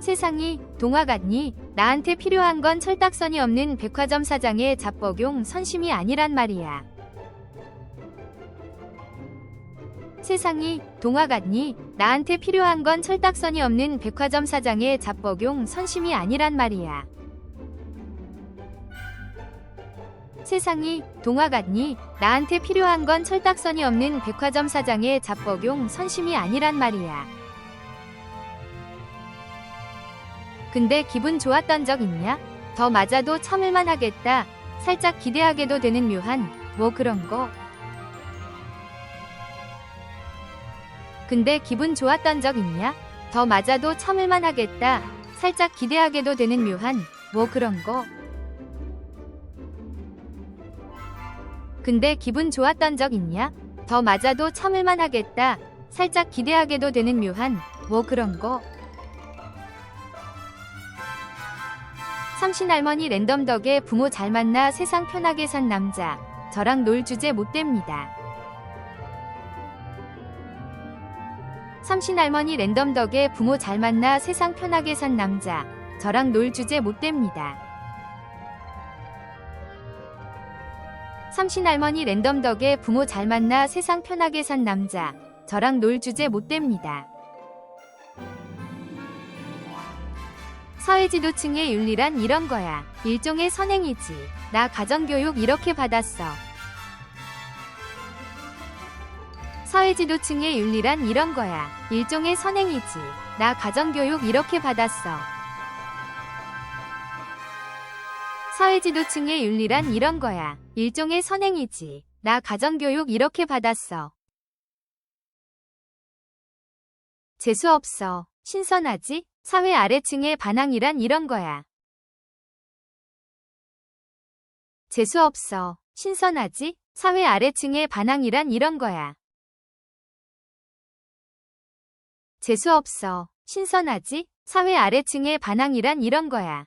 세상이 동화 같니? 나한테 필요한 건 철딱선이 없는 백화점 사장의 잡복용 선심이 아니란 말이야. 세상이 동화 같니? 나한테 필요한 건 철딱선이 없는 백화점 사장의 잡복용 선심이 아니란 말이야. 세상이 동화 같니? 나한테 필요한 건 철딱선이 없는 백화점 사장의 잡복용 선심이 아니란 말이야. 근데 기분 좋았던 적 있냐? 더 맞아도 참을만 하겠다. 살짝 기대하게도 되는 묘한 뭐 그런 거. 근데 기분 좋았던 적 있냐? 더 맞아도 참을만 하겠다. 살짝 기대하게도 되는 묘한 뭐 그런 거. 근데 기분 좋았던 적 있냐? 더 맞아도 참을만 하겠다. 살짝 기대하게도 되는 묘한 뭐 그런 거. 삼신 할머니 랜덤 덕에 부모 잘 만나 세상 편하게 산 남자. 저랑 놀 주제 못 됩니다. 삼신 할머니 랜덤 덕에 부모 잘 만나 세상 편하게 산 남자. 저랑 놀 주제 못 됩니다. 삼신 할머니 랜덤 덕에 부모 잘 만나 세상 편하게 산 남자. 저랑 놀 주제 못 됩니다. 사회 지도층의 윤리란 이런 거야. 일종의 선행이지. 나 가정교육 이렇게 받았어. 사회 지도층의 윤리란 이런 거야. 일종의 선행이지. 나 가정교육 이렇게 받았어. 사회 지도층의 윤리란 이런 거야. 일종의 선행이지. 나 가정교육 이렇게 받았어. 재수없어. 신선하지? 사회 아래층의 반항이란 이런 거야. 재수없어. 신선하지? 사회 아래층의 반항이란 이런 거야. 재수없어. 신선하지? 사회 아래층의 반항이란 이런 거야.